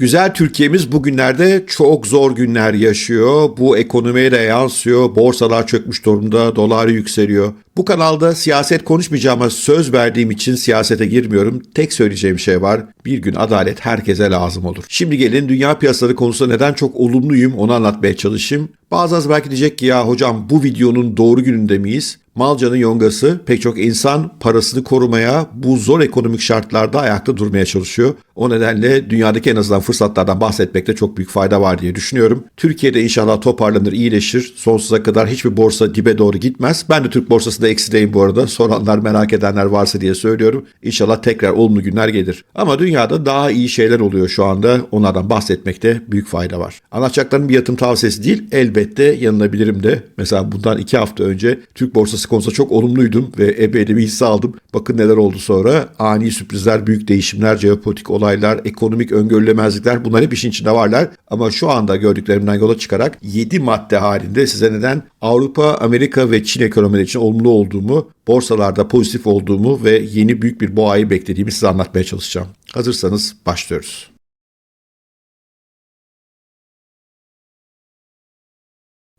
Güzel Türkiye'miz bugünlerde çok zor günler yaşıyor. Bu ekonomiye de yansıyor. Borsalar çökmüş durumda, dolar yükseliyor. Bu kanalda siyaset konuşmayacağıma söz verdiğim için siyasete girmiyorum. Tek söyleyeceğim şey var. Bir gün adalet herkese lazım olur. Şimdi gelin dünya piyasaları konusunda neden çok olumluyum onu anlatmaya çalışayım. Bazılarınız belki diyecek ki ya hocam bu videonun doğru gününde miyiz? Malcanın yongası pek çok insan parasını korumaya bu zor ekonomik şartlarda ayakta durmaya çalışıyor. O nedenle dünyadaki en azından fırsatlardan bahsetmekte çok büyük fayda var diye düşünüyorum. Türkiye'de inşallah toparlanır, iyileşir. Sonsuza kadar hiçbir borsa dibe doğru gitmez. Ben de Türk borsasında eksideyim bu arada. Soranlar merak edenler varsa diye söylüyorum. İnşallah tekrar olumlu günler gelir. Ama dünyada daha iyi şeyler oluyor şu anda. Onlardan bahsetmekte büyük fayda var. Anlatacaklarım bir yatırım tavsiyesi değil. Elbette yanılabilirim de. Mesela bundan iki hafta önce Türk borsası konusunda çok olumluydum ve epey de bir hisse aldım. Bakın neler oldu sonra. Ani sürprizler, büyük değişimler, jeopolitik olaylar, ekonomik öngörülemezlikler bunlar hep işin içinde varlar. Ama şu anda gördüklerimden yola çıkarak 7 madde halinde size neden Avrupa, Amerika ve Çin ekonomileri için olumlu olduğumu, borsalarda pozitif olduğumu ve yeni büyük bir boğayı beklediğimi size anlatmaya çalışacağım. Hazırsanız başlıyoruz.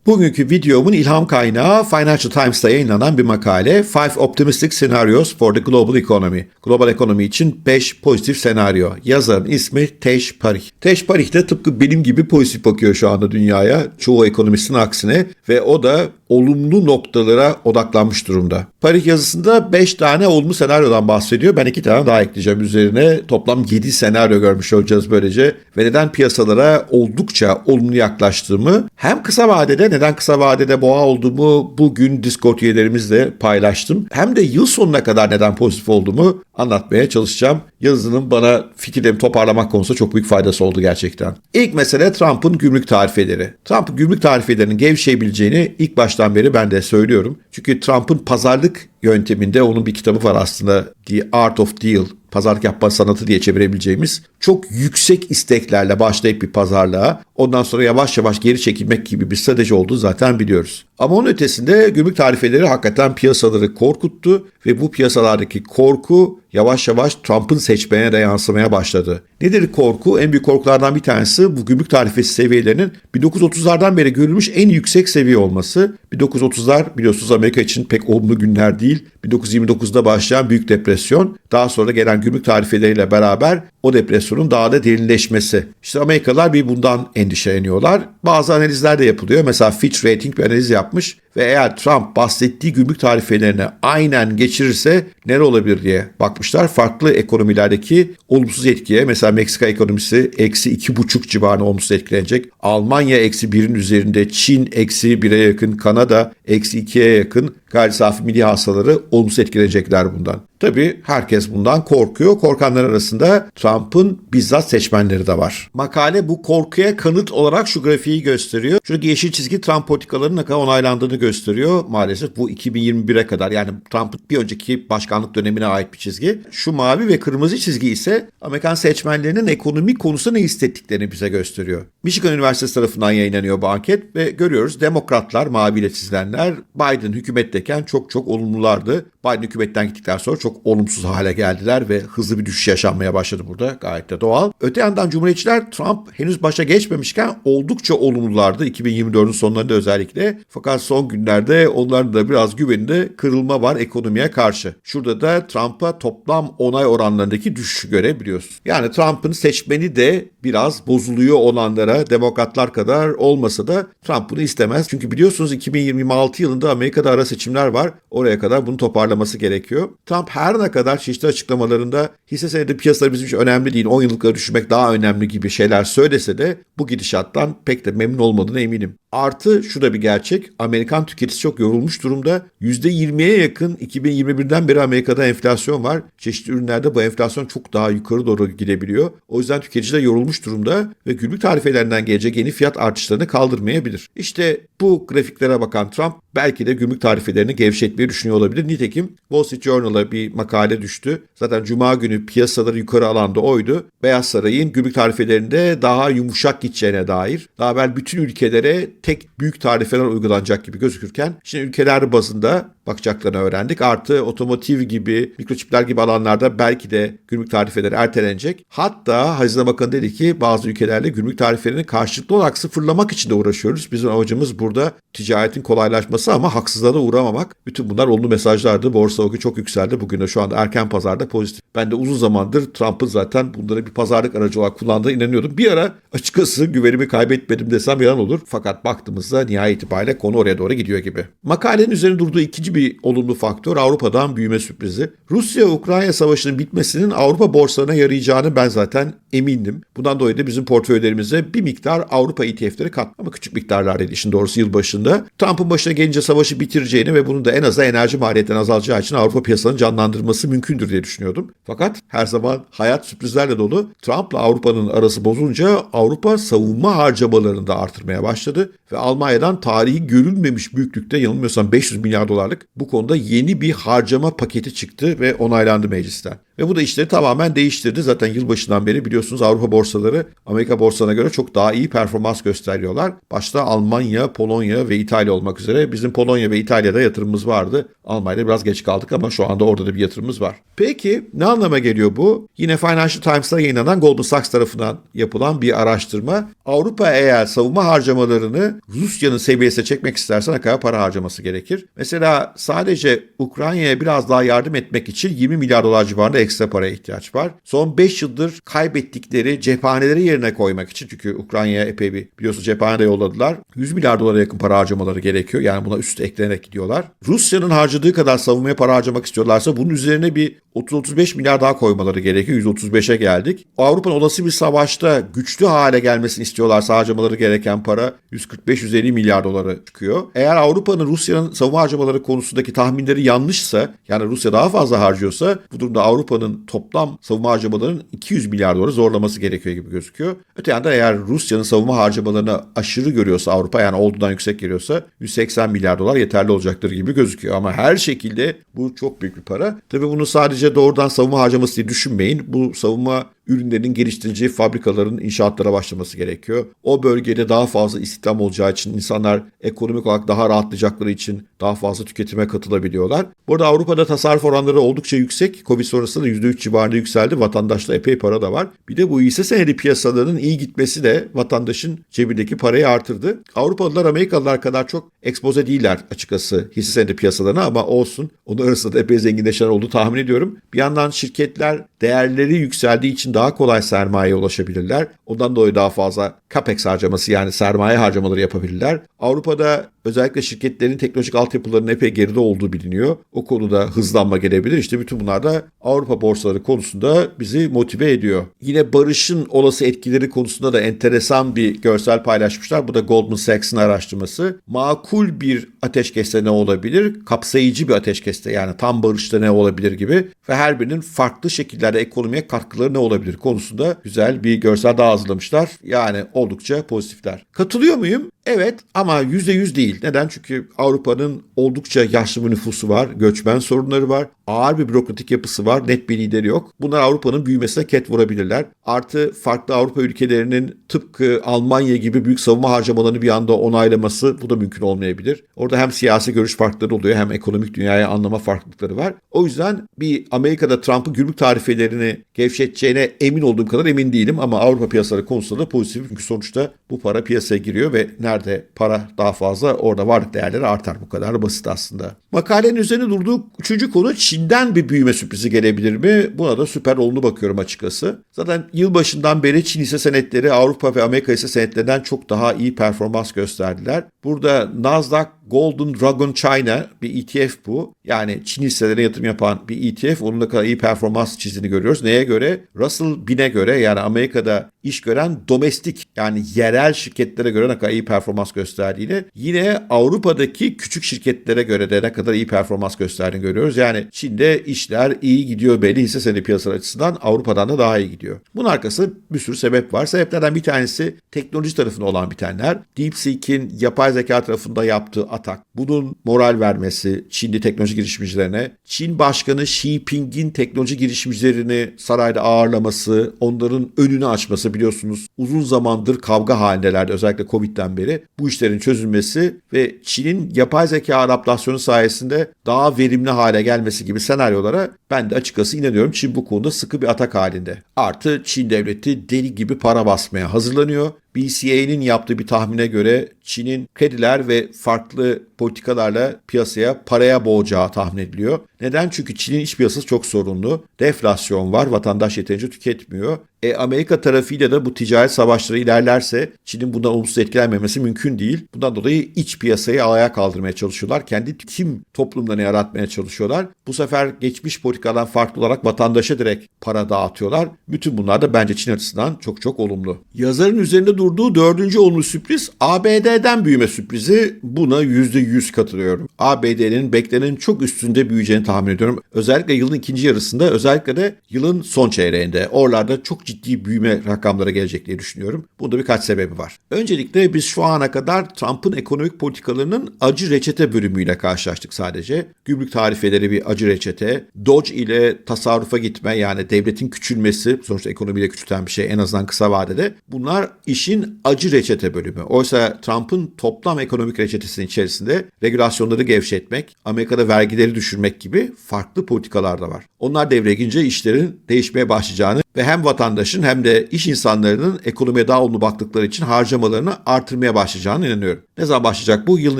Bugünkü videomun ilham kaynağı Financial Times'ta yayınlanan bir makale Five Optimistic Scenarios for the Global Economy. Global ekonomi için 5 pozitif senaryo. Yazarın ismi Tej Parih. Tej Parih de tıpkı benim gibi pozitif bakıyor şu anda dünyaya. Çoğu ekonomistin aksine ve o da olumlu noktalara odaklanmış durumda. Parih yazısında 5 tane olumlu senaryodan bahsediyor. Ben 2 tane daha ekleyeceğim üzerine. Toplam 7 senaryo görmüş olacağız böylece. Ve neden piyasalara oldukça olumlu yaklaştığımı hem kısa vadede neden kısa vadede boğa olduğumu bugün Discord üyelerimizle paylaştım. Hem de yıl sonuna kadar neden pozitif olduğumu anlatmaya çalışacağım. Yazının bana fikirlerimi toparlamak konusunda çok büyük faydası oldu gerçekten. İlk mesele Trump'ın gümrük tarifeleri. Trump'ın gümrük tarifelerinin gevşeyebileceğini ilk baştan beri ben de söylüyorum. Çünkü Trump'ın pazarlık yönteminde onun bir kitabı var aslında The Art of Deal pazarlık yapma sanatı diye çevirebileceğimiz çok yüksek isteklerle başlayıp bir pazarlığa ondan sonra yavaş yavaş geri çekilmek gibi bir strateji olduğu zaten biliyoruz. Ama onun ötesinde gümrük tarifeleri hakikaten piyasaları korkuttu ve bu piyasalardaki korku yavaş yavaş Trump'ın seçmene de yansımaya başladı. Nedir korku? En büyük korkulardan bir tanesi bu gümrük tarifesi seviyelerinin 1930'lardan beri görülmüş en yüksek seviye olması. 1930'lar biliyorsunuz Amerika için pek olumlu günler değil. 1929'da başlayan büyük depresyon, daha sonra gelen gümrük tarifeleriyle beraber o depresyonun daha da derinleşmesi. İşte Amerikalılar bir bundan endişeleniyorlar. Bazı analizler de yapılıyor. Mesela Fitch Rating bir analiz yapmış ve eğer Trump bahsettiği gümrük tarifelerini aynen geçirirse ne olabilir diye bakmışlar. Farklı ekonomilerdeki olumsuz etkiye mesela Meksika ekonomisi eksi iki buçuk civarında olumsuz etkilenecek. Almanya eksi birin üzerinde, Çin eksi bire yakın, Kanada eksi ikiye yakın gayri safi milli hastaları olumsuz etkilenecekler bundan. Tabii herkes bundan korkuyor. Korkanlar arasında Trump'ın bizzat seçmenleri de var. Makale bu korkuya kanıt olarak şu grafiği gösteriyor. Şuradaki yeşil çizgi Trump politikalarının ne kadar onaylandığını gösteriyor. Maalesef bu 2021'e kadar yani Trump'ın bir önceki başkanlık dönemine ait bir çizgi. Şu mavi ve kırmızı çizgi ise Amerikan seçmenlerinin ekonomi konusunda ne hissettiklerini bize gösteriyor. Michigan Üniversitesi tarafından yayınlanıyor bu anket ve görüyoruz demokratlar maviyle çizilenler Biden hükümetteyken çok çok olumlulardı. Biden hükümetten gittikten sonra çok olumsuz hale geldiler ve hızlı bir düşüş yaşanmaya başladı burada. Gayet de doğal. Öte yandan Cumhuriyetçiler Trump henüz başa geçmemişken oldukça olumlulardı 2024'ün sonlarında özellikle. Fakat son günlerde onların da biraz güveninde kırılma var ekonomiye karşı. Şurada da Trump'a toplam onay oranlarındaki düşüşü görebiliyoruz. Yani Trump'ın seçmeni de biraz bozuluyor olanlara demokratlar kadar olmasa da Trump bunu istemez. Çünkü biliyorsunuz 2026 yılında Amerika'da ara seçimler var. Oraya kadar bunu toparlaması gerekiyor. Trump her ne kadar çeşitli açıklamalarında hisse senedi piyasaları bizim için önemli değil, 10 yıllıkları düşürmek daha önemli gibi şeyler söylese de bu gidişattan pek de memnun olmadığına eminim. Artı şu da bir gerçek. Amerikan tüketicisi çok yorulmuş durumda. %20'ye yakın 2021'den beri Amerika'da enflasyon var. Çeşitli ürünlerde bu enflasyon çok daha yukarı doğru gidebiliyor. O yüzden tüketici de yorulmuş durumda ve gümrük tarifelerinden gelecek yeni fiyat artışlarını kaldırmayabilir. İşte bu grafiklere bakan Trump belki de gümrük tarifelerini gevşetmeyi düşünüyor olabilir. Nitekim Wall Street Journal'a bir makale düştü. Zaten Cuma günü piyasaları yukarı alanda oydu. Beyaz Saray'ın gümrük tarifelerinde daha yumuşak gideceğine dair. Daha evvel bütün ülkelere tek büyük tarifeler uygulanacak gibi gözükürken şimdi ülkeler bazında bakacaklarını öğrendik. Artı otomotiv gibi, mikroçipler gibi alanlarda belki de gümrük tarifeleri ertelenecek. Hatta Hazine Bakanı dedi ki bazı ülkelerle gümrük tarifelerini karşılıklı olarak sıfırlamak için de uğraşıyoruz. Bizim amacımız burada ticaretin kolaylaşması ama haksızlığa da uğramamak. Bütün bunlar olumlu mesajlardı. Borsa bugün çok yükseldi. Bugün de şu anda erken pazarda pozitif. Ben de uzun zamandır Trump'ın zaten bunları bir pazarlık aracı olarak kullandığına inanıyordum. Bir ara açıkçası güvenimi kaybetmedim desem yalan olur. Fakat baktığımızda nihayet itibariyle konu oraya doğru gidiyor gibi. Makalenin üzerine durduğu ikinci bir olumlu faktör Avrupa'dan büyüme sürprizi. Rusya-Ukrayna savaşının bitmesinin Avrupa borsalarına yarayacağını ben zaten emindim. Bundan dolayı da bizim portföylerimize bir miktar Avrupa ETF'leri kat ama küçük miktarlardaydı işin doğrusu yıl başında. Trump'ın başına gelince savaşı bitireceğini ve bunun da en azından enerji maliyetlerini azaltacağı için Avrupa piyasalarını canlandırması mümkündür diye düşünüyordum. Fakat her zaman hayat sürprizlerle dolu. Trump'la Avrupa'nın arası bozulunca Avrupa savunma harcamalarını da artırmaya başladı ve Almanya'dan tarihi görülmemiş büyüklükte yanılmıyorsam 500 milyar dolarlık bu konuda yeni bir harcama paketi çıktı ve onaylandı meclisten. Ve bu da işleri tamamen değiştirdi. Zaten yılbaşından beri biliyorsunuz Avrupa borsaları Amerika borsalarına göre çok daha iyi performans gösteriyorlar. Başta Almanya, Polonya ve İtalya olmak üzere bizim Polonya ve İtalya'da yatırımımız vardı. Almanya'da biraz geç kaldık ama şu anda orada da bir yatırımımız var. Peki ne anlama geliyor bu? Yine Financial Times'ta yayınlanan Goldman Sachs tarafından yapılan bir araştırma. Avrupa eğer savunma harcamalarını Rusya'nın seviyesine çekmek isterse ne para harcaması gerekir? Mesela sadece Ukrayna'ya biraz daha yardım etmek için 20 milyar dolar civarında ekstra paraya ihtiyaç var. Son 5 yıldır kaybettikleri cephaneleri yerine koymak için çünkü Ukrayna'ya epey bir biliyorsunuz cephane de yolladılar. 100 milyar dolara yakın para harcamaları gerekiyor. Yani buna üst eklenerek gidiyorlar. Rusya'nın harcadığı kadar savunmaya para harcamak istiyorlarsa bunun üzerine bir 30-35 milyar daha koymaları gerekiyor. 135'e geldik. Avrupa'nın olası bir savaşta güçlü hale gelmesini istiyorlarsa harcamaları gereken para 145-150 milyar dolara çıkıyor. Eğer Avrupa'nın Rusya'nın savunma harcamaları konusundaki tahminleri yanlışsa yani Rusya daha fazla harcıyorsa bu durumda Avrupa'nın toplam savunma harcamalarının 200 milyar doları zorlaması gerekiyor gibi gözüküyor. Öte yandan eğer Rusya'nın savunma harcamalarını aşırı görüyorsa Avrupa yani olduğundan yüksek geliyorsa 180 milyar dolar yeterli olacaktır gibi gözüküyor. Ama her şekilde bu çok büyük bir para. Tabii bunu sadece doğrudan savunma harcaması diye düşünmeyin. Bu savunma ürünlerin geliştirileceği fabrikaların inşaatlara başlaması gerekiyor. O bölgede daha fazla istihdam olacağı için insanlar ekonomik olarak daha rahatlayacakları için daha fazla tüketime katılabiliyorlar. Burada Avrupa'da tasarruf oranları oldukça yüksek. Covid sonrasında da %3 civarında yükseldi. Vatandaşta epey para da var. Bir de bu hisse senedi piyasalarının iyi gitmesi de vatandaşın cebindeki parayı artırdı. Avrupalılar Amerikalılar kadar çok ekspoze değiller açıkçası hisse senedi piyasalarına ama olsun. Onun arasında da epey zenginleşen olduğu tahmin ediyorum. Bir yandan şirketler değerleri yükseldiği için daha kolay sermayeye ulaşabilirler. Ondan dolayı daha fazla capex harcaması yani sermaye harcamaları yapabilirler. Avrupa'da özellikle şirketlerin teknolojik altyapılarının epey geride olduğu biliniyor. O konuda hızlanma gelebilir. İşte bütün bunlar da Avrupa borsaları konusunda bizi motive ediyor. Yine barışın olası etkileri konusunda da enteresan bir görsel paylaşmışlar. Bu da Goldman Sachs'ın araştırması. Makul bir ateşkeste ne olabilir? Kapsayıcı bir ateşkeste yani tam barışta ne olabilir gibi ve her birinin farklı şekillerde ekonomiye katkıları ne olabilir konusunda güzel bir görsel daha hazırlamışlar. Yani oldukça pozitifler. Katılıyor muyum? Evet ama %100 değil. Neden? Çünkü Avrupa'nın oldukça yaşlı bir nüfusu var, göçmen sorunları var, ağır bir bürokratik yapısı var, net bir lideri yok. Bunlar Avrupa'nın büyümesine ket vurabilirler. Artı farklı Avrupa ülkelerinin tıpkı Almanya gibi büyük savunma harcamalarını bir anda onaylaması bu da mümkün olmayabilir. Orada hem siyasi görüş farkları oluyor hem ekonomik dünyaya anlama farklılıkları var. O yüzden bir Amerika'da Trump'ın gümrük tarifelerini gevşeteceğine emin olduğum kadar emin değilim ama Avrupa piyasaları konusunda da pozitif çünkü sonuçta bu para piyasaya giriyor ve nerede para daha fazla orada varlık değerleri artar. Bu kadar basit aslında. Makalenin üzerine durduğu üçüncü konu Çin'den bir büyüme sürprizi gelebilir mi? Buna da süper olumlu bakıyorum açıkçası. Zaten yılbaşından beri Çin hisse senetleri Avrupa ve Amerika hisse senetlerinden çok daha iyi performans gösterdiler. Burada Nasdaq Golden Dragon China bir ETF bu. Yani Çin hisselerine yatırım yapan bir ETF. Onun da kadar iyi performans çizdiğini görüyoruz. Neye göre? Russell 1000'e göre yani Amerika'da iş gören domestik yani yerel şirketlere göre ne kadar iyi performans gösterdiğini yine Avrupa'daki küçük şirketlere göre de ne kadar iyi performans gösterdiğini görüyoruz. Yani Çin'de işler iyi gidiyor belli hisse senedi piyasaları açısından Avrupa'dan da daha iyi gidiyor. Bunun arkasında bir sürü sebep var. Sebeplerden bir tanesi teknoloji tarafında olan bitenler. DeepSeek'in yapay yapay zeka tarafında yaptığı atak, bunun moral vermesi Çinli teknoloji girişimcilerine, Çin Başkanı Xi Jinping'in teknoloji girişimcilerini sarayda ağırlaması, onların önünü açması biliyorsunuz uzun zamandır kavga halindelerdi özellikle Covid'den beri. Bu işlerin çözülmesi ve Çin'in yapay zeka adaptasyonu sayesinde daha verimli hale gelmesi gibi senaryolara ben de açıkçası inanıyorum. Çin bu konuda sıkı bir atak halinde. Artı Çin devleti deli gibi para basmaya hazırlanıyor. BCA'nin yaptığı bir tahmine göre Çin'in krediler ve farklı politikalarla piyasaya paraya boğacağı tahmin ediliyor. Neden? Çünkü Çin'in iç piyasası çok sorunlu. Deflasyon var, vatandaş yeterince tüketmiyor. E, Amerika tarafıyla da bu ticaret savaşları ilerlerse Çin'in bundan olumsuz etkilenmemesi mümkün değil. Bundan dolayı iç piyasayı ayağa kaldırmaya çalışıyorlar. Kendi tim toplumlarını yaratmaya çalışıyorlar. Bu sefer geçmiş politikadan farklı olarak vatandaşa direkt para dağıtıyorlar. Bütün bunlar da bence Çin açısından çok çok olumlu. Yazarın üzerinde durduğu dördüncü olumlu sürpriz ABD'den büyüme sürprizi. Buna %100 katılıyorum. ABD'nin beklenenin çok üstünde büyüyeceğini tahmin ediyorum. Özellikle yılın ikinci yarısında özellikle de yılın son çeyreğinde. Oralarda çok ciddi büyüme rakamları gelecek diye düşünüyorum. Bunda birkaç sebebi var. Öncelikle biz şu ana kadar Trump'ın ekonomik politikalarının acı reçete bölümüyle karşılaştık sadece. Gümrük tarifeleri bir acı reçete. Dodge ile tasarrufa gitme yani devletin küçülmesi sonuçta ekonomiyle küçülten bir şey en azından kısa vadede. Bunlar işin acı reçete bölümü. Oysa Trump'ın toplam ekonomik reçetesinin içerisinde regülasyonları gevşetmek, Amerika'da vergileri düşürmek gibi farklı politikalar da var. Onlar devreye girince işlerin değişmeye başlayacağını ve hem vatandaşın hem de iş insanlarının ekonomiye daha olumlu baktıkları için harcamalarını artırmaya başlayacağını inanıyorum. Ne zaman başlayacak bu? Yılın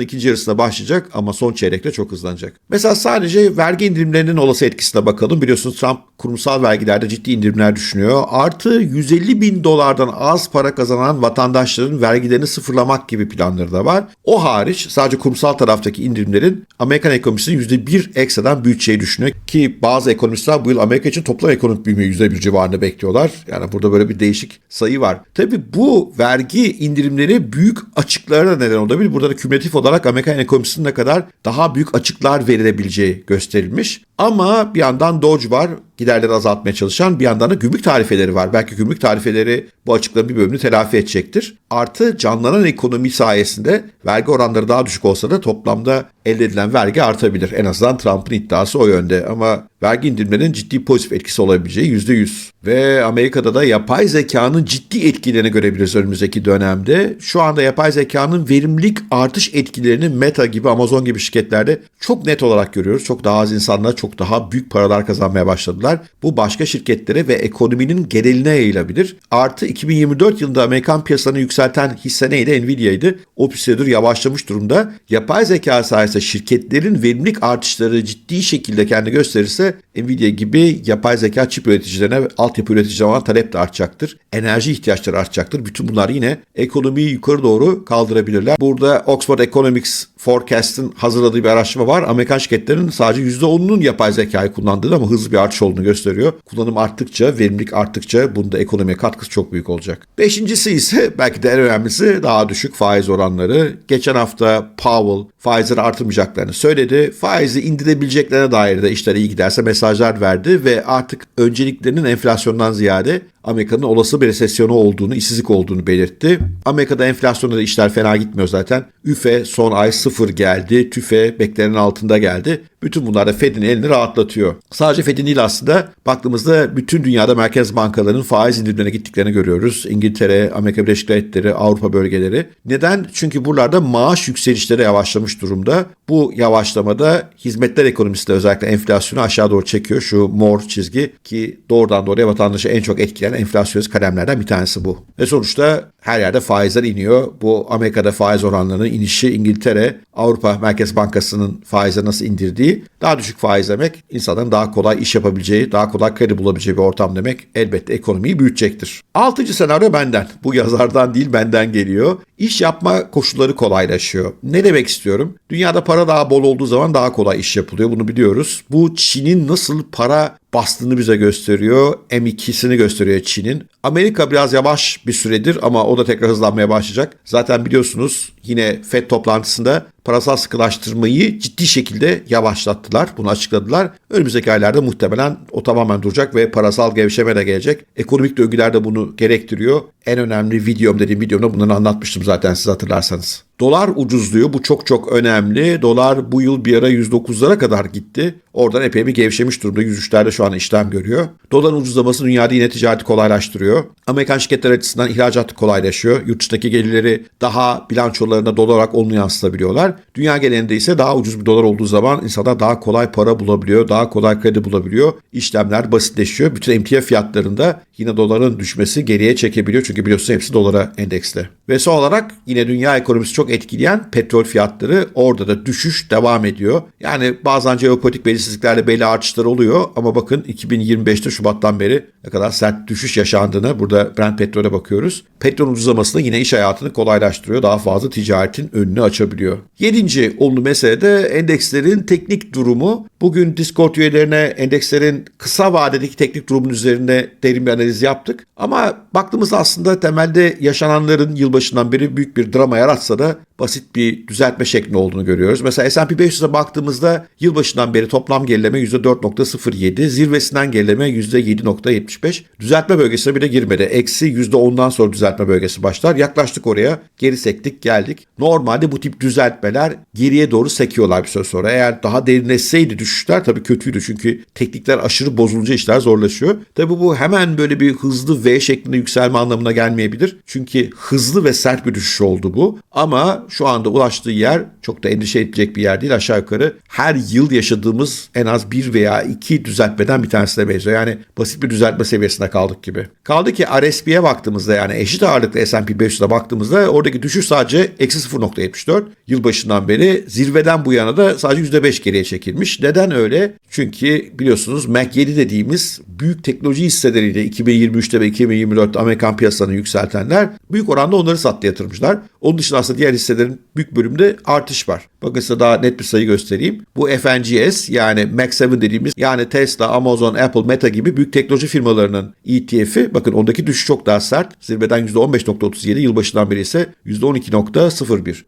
ikinci yarısında başlayacak ama son çeyrekte çok hızlanacak. Mesela sadece vergi indirimlerinin olası etkisine bakalım. Biliyorsunuz Trump kurumsal vergilerde ciddi indirimler düşünüyor. Artı 150 bin dolardan az para kazanan vatandaşların vergilerini sıfırlamak gibi planları da var. O hariç sadece kurumsal taraftaki indirimlerin Amerikan ekonomisini %1 ekstradan büyüteceği düşünüyor ki bazı ekonomistler bu yıl Amerika için toplam ekonomik büyümeyi %1 civarında bekliyorlar. Yani burada böyle bir değişik sayı var. Tabi bu vergi indirimleri büyük açıklara da neden olabilir. Burada da kümülatif olarak Amerikan ekonomisinin ne kadar daha büyük açıklar verilebileceği gösterilmiş. Ama bir yandan Dodge var giderleri azaltmaya çalışan bir yandan da gümrük tarifeleri var. Belki gümrük tarifeleri bu açıkların bir bölümünü telafi edecektir. Artı canlanan ekonomi sayesinde vergi oranları daha düşük olsa da toplamda elde edilen vergi artabilir. En azından Trump'ın iddiası o yönde ama vergi indirimlerinin ciddi pozitif etkisi olabileceği %100. Ve Amerika'da da yapay zekanın ciddi etkilerini görebiliriz önümüzdeki dönemde. Şu anda yapay zekanın verimlilik artış etkilerini Meta gibi Amazon gibi şirketlerde çok net olarak görüyoruz. Çok daha az insanlar çok daha büyük paralar kazanmaya başladılar. Bu başka şirketlere ve ekonominin geneline yayılabilir. Artı 2024 yılında Amerikan piyasalarını yükselten hisse neydi? Nvidia'ydı. O süredir yavaşlamış durumda. Yapay zeka sayesinde şirketlerin verimlilik artışları ciddi şekilde kendi gösterirse Nvidia gibi yapay zeka çip üreticilerine altyapı üreticilerine olan talep de artacaktır. Enerji ihtiyaçları artacaktır. Bütün bunlar yine ekonomiyi yukarı doğru kaldırabilirler. Burada Oxford Economics Forecast'ın hazırladığı bir araştırma var. Amerikan şirketlerinin sadece %10'unun yapay zekayı kullandığını ama hızlı bir artış olduğunu gösteriyor. Kullanım arttıkça, verimlilik arttıkça bunda ekonomiye katkısı çok büyük olacak. Beşincisi ise belki de en önemlisi daha düşük faiz oranları. Geçen hafta Powell faizleri artırmayacaklarını söyledi. Faizi indirebileceklerine dair de işler iyi giderse mesajlar verdi ve artık önceliklerinin enflasyondan ziyade Amerika'nın olası bir resesyonu olduğunu, işsizlik olduğunu belirtti. Amerika'da enflasyonda da işler fena gitmiyor zaten. Üfe son ay sıfır geldi. TÜFE beklenenin altında geldi. Bütün bunlar da Fed'in elini rahatlatıyor. Sadece Fed'in değil aslında baktığımızda bütün dünyada merkez bankalarının faiz indirimlerine gittiklerini görüyoruz. İngiltere, Amerika Birleşik Devletleri, Avrupa bölgeleri. Neden? Çünkü buralarda maaş yükselişleri yavaşlamış durumda. Bu yavaşlamada hizmetler ekonomisi de özellikle enflasyonu aşağı doğru çekiyor. Şu mor çizgi ki doğrudan doğruya vatandaşı en çok etkileyen enflasyonist kalemlerden bir tanesi bu. Ve sonuçta her yerde faizler iniyor. Bu Amerika'da faiz oranlarının inişi, İngiltere, Avrupa Merkez Bankası'nın faizleri nasıl indirdiği, daha düşük faiz demek insanların daha kolay iş yapabileceği, daha kolay kredi bulabileceği bir ortam demek elbette ekonomiyi büyütecektir. Altıncı senaryo benden. Bu yazardan değil benden geliyor. İş yapma koşulları kolaylaşıyor. Ne demek istiyorum? Dünyada para daha bol olduğu zaman daha kolay iş yapılıyor. Bunu biliyoruz. Bu Çin'in nasıl para bastığını bize gösteriyor. M2'sini gösteriyor Çin'in. Amerika biraz yavaş bir süredir ama o da tekrar hızlanmaya başlayacak. Zaten biliyorsunuz yine FED toplantısında parasal sıkılaştırmayı ciddi şekilde yavaşlattılar. Bunu açıkladılar. Önümüzdeki aylarda muhtemelen o tamamen duracak ve parasal gevşeme de gelecek. Ekonomik döngüler de bunu gerektiriyor. en önemli videom dediğim videomda bunları anlatmıştım zaten siz hatırlarsanız. Dolar ucuzluyor. Bu çok çok önemli. Dolar bu yıl bir ara 109'lara kadar gitti. Oradan epey bir gevşemiş durumda. 103'lerde şu an işlem görüyor. Doların ucuzlaması dünyada yine ticareti kolaylaştırıyor. Amerikan şirketler açısından ihracat kolaylaşıyor. Yurt dışındaki gelirleri daha bilançolarına dolar olarak olumlu yansıtabiliyorlar. Dünya genelinde ise daha ucuz bir dolar olduğu zaman insanlar daha kolay para bulabiliyor. Daha kolay kredi bulabiliyor. İşlemler basitleşiyor. Bütün emtia fiyatlarında yine doların düşmesi geriye çekebiliyor. Çünkü biliyorsunuz hepsi dolara endeksli. Ve son olarak yine dünya ekonomisi çok etkileyen petrol fiyatları orada da düşüş devam ediyor. Yani bazen jeopolitik belirsizliklerle belli artışlar oluyor ama bakın 2025'te Şubat'tan beri ne kadar sert düşüş yaşandığını burada Brent petrole bakıyoruz. Petrol ucuzlaması da yine iş hayatını kolaylaştırıyor. Daha fazla ticaretin önünü açabiliyor. Yedinci olumlu mesele de endekslerin teknik durumu. Bugün Discord üyelerine endekslerin kısa vadedeki teknik durumun üzerinde derin bir analiz yaptık. Ama baktığımızda aslında temelde yaşananların yılbaşından beri büyük bir drama yaratsa da basit bir düzeltme şeklinde olduğunu görüyoruz. Mesela S&P 500'e baktığımızda yılbaşından beri toplam gerileme %4.07, zirvesinden gerileme %7.75. Düzeltme bölgesine bile girmedi. Eksi %10'dan sonra düzeltme bölgesi başlar. Yaklaştık oraya, geri sektik, geldik. Normalde bu tip düzeltmeler geriye doğru sekiyorlar bir süre sonra. Eğer daha derinleşseydi düşüşler tabii kötüydü. Çünkü teknikler aşırı bozulunca işler zorlaşıyor. Tabii bu hemen böyle bir hızlı V şeklinde yükselme anlamına gelmeyebilir. Çünkü hızlı ve sert bir düşüş oldu bu. Ama şu anda ulaştığı yer çok da endişe edecek bir yer değil. Aşağı yukarı her yıl yaşadığımız en az bir veya iki düzeltmeden bir tanesine benziyor. Yani basit bir düzeltme seviyesinde kaldık gibi. Kaldı ki RSP'ye baktığımızda yani eşit ağırlıklı S&P 500'e baktığımızda oradaki düşüş sadece eksi 0.74. Yılbaşından beri zirveden bu yana da sadece %5 geriye çekilmiş. Neden öyle? Çünkü biliyorsunuz Mac 7 dediğimiz büyük teknoloji hisseleriyle 2023'te ve 2024'te Amerikan piyasalarını yükseltenler büyük oranda onları sattı yatırımcılar. Onun dışında aslında diğer hisselerin büyük bölümünde artış var. Bakın size daha net bir sayı göstereyim. Bu FNGS yani Mac 7 dediğimiz yani Tesla, Amazon, Apple, Meta gibi büyük teknoloji firmalarının ETF'i bakın ondaki düşüş çok daha sert. Zirveden %15.37 yılbaşından beri ise %12.01.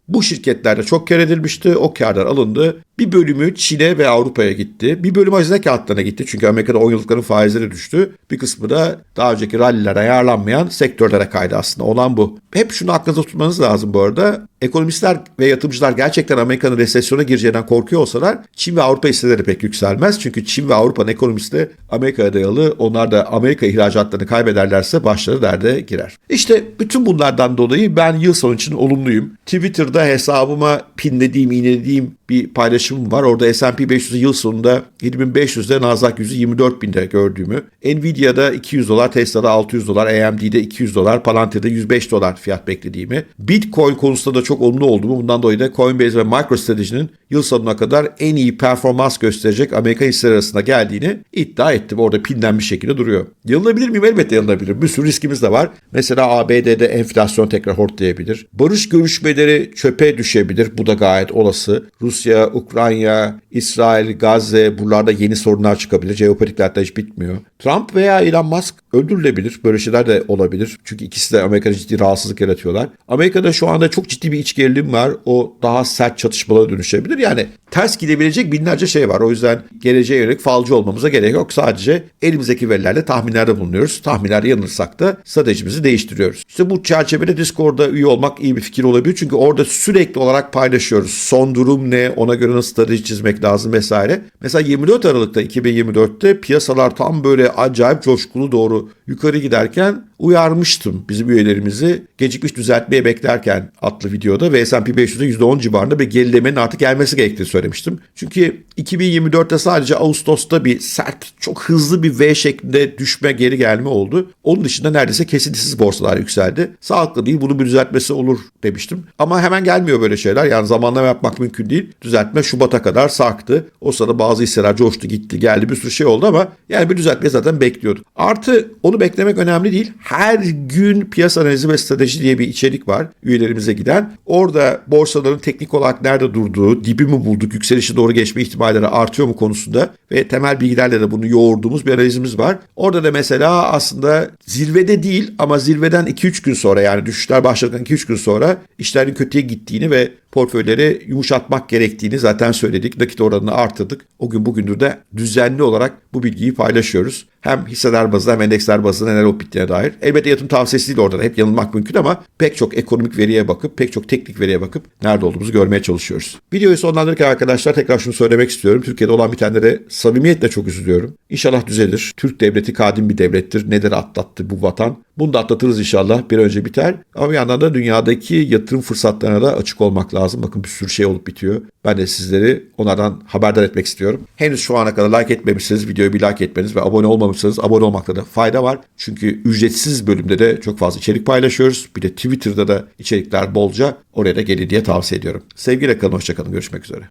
Bu şirketlerde çok kar edilmişti. O karlar alındı. Bir bölümü Çin'e ve Avrupa'ya gitti. Bir bölümü hazine kağıtlarına gitti. Çünkü Amerika'da 10 yıllıkların faizleri düştü. Bir kısmı da daha önceki rallilere ayarlanmayan sektörlere kaydı aslında. Olan bu. Hep şunu aklınızda tutmanız lazım bu arada. Ekonomistler ve yatırımcılar gerçekten Amerika'nın resesyona gireceğinden korkuyor olsalar Çin ve Avrupa hisseleri pek yükselmez. Çünkü Çin ve Avrupa'nın ekonomisi de Amerika'ya dayalı. Onlar da Amerika ihracatlarını kaybederlerse başları derde girer. İşte bütün bunlardan dolayı ben yıl sonu için olumluyum. Twitter'da hesabıma pinlediğim, iğnelediğim bir paylaşımım var. Orada S&P 500'ü yıl sonunda 7500'de Nasdaq 100'ü 24.000'de gördüğümü, Nvidia'da 200 dolar, Tesla'da 600 dolar, AMD'de 200 dolar, Palantir'de 105 dolar fiyat beklediğimi, Bitcoin konusunda da çok olumlu olduğumu, bundan dolayı da Coinbase ve MicroStrategy'nin yıl sonuna kadar en iyi performans gösterecek Amerikan hisseleri arasında geldiğini iddia ettim. Orada pinlenmiş şekilde duruyor. Yanılabilir miyim? Elbette yanılabilir. Bir sürü riskimiz de var. Mesela ABD'de enflasyon tekrar hortlayabilir. Barış görüşmeleri çöpe düşebilir. Bu da gayet olası. Rusya, Ukrayna, İsrail, Gazze buralarda yeni sorunlar çıkabilir. Jeopolitikler hatta hiç bitmiyor. Trump veya Elon Musk öldürülebilir. Böyle şeyler de olabilir. Çünkü ikisi de Amerika'da ciddi rahatsızlık yaratıyorlar. Amerika'da şu anda çok ciddi bir iç gerilim var. O daha sert çatışmalara dönüşebilir. Yani ters gidebilecek binlerce şey var. O yüzden geleceğe yönelik falcı olmamıza gerek yok. Sadece elimizdeki verilerle tahminlerde bulunuyoruz. Tahminler yanılırsak da stratejimizi değiştiriyoruz. İşte bu çerçevede Discord'da üye olmak iyi bir fikir olabilir. Çünkü orada sürekli olarak paylaşıyoruz. Son durum ne? Ona göre nasıl strateji çizmek lazım vesaire. Mesela 24 Aralık'ta 2024'te piyasalar tam böyle acayip coşkulu doğru yukarı giderken uyarmıştım bizim üyelerimizi gecikmiş düzeltmeye beklerken adlı videoda ve S&P 500'e %10 civarında bir gerilemenin artık gelmesi gerektiğini söylemiştim. Çünkü 2024'te sadece Ağustos'ta bir sert, çok hızlı bir V şeklinde düşme, geri gelme oldu. Onun dışında neredeyse kesintisiz borsalar yükseldi. Sağlıklı değil, bunun bir düzeltmesi olur demiştim. Ama hemen gelmiyor böyle şeyler. Yani zamanlama yapmak mümkün değil. Düzeltme Şubat'a kadar sarktı. O sırada bazı hisseler coştu, gitti, geldi bir sürü şey oldu ama yani bir düzeltme zaten bekliyorduk. Artı onu beklemek önemli değil. Her gün piyasa analizi ve strateji diye bir içerik var üyelerimize giden. Orada borsaların teknik olarak nerede durduğu, dibi mi bulduk, yükselişe doğru geçme ihtimalleri artıyor mu konusunda ve temel bilgilerle de bunu yoğurduğumuz bir analizimiz var. Orada da mesela aslında zirvede değil ama zirveden 2-3 gün sonra yani düşüşler başladıktan 2-3 gün sonra işlerin kötüye gittiğini ve portföyleri yumuşatmak gerektiğini zaten söyledik. Nakit oranını artırdık. O gün bugündür de düzenli olarak bu bilgiyi paylaşıyoruz. Hem hisseler bazında hem endeksler bazında neler olup bittiğine dair. Elbette yatırım tavsiyesi değil orada da hep yanılmak mümkün ama pek çok ekonomik veriye bakıp pek çok teknik veriye bakıp nerede olduğumuzu görmeye çalışıyoruz. Videoyu sonlandırırken arkadaşlar tekrar şunu söylemek istiyorum. Türkiye'de olan bitenlere samimiyetle çok üzülüyorum. İnşallah düzelir. Türk devleti kadim bir devlettir. Neler atlattı bu vatan. Bunu da atlatırız inşallah. Bir önce biter. Ama bir yandan da dünyadaki yatırım fırsatlarına da açık olmak lazım. Bakın bir sürü şey olup bitiyor. Ben de sizleri onlardan haberdar etmek istiyorum. Henüz şu ana kadar like etmemişseniz videoyu bir like etmeniz ve abone olmamışsanız abone olmakta da fayda var. Çünkü ücretsiz bölümde de çok fazla içerik paylaşıyoruz. Bir de Twitter'da da içerikler bolca. Oraya da gelin diye tavsiye ediyorum. Sevgiyle kalın, hoşçakalın. Görüşmek üzere.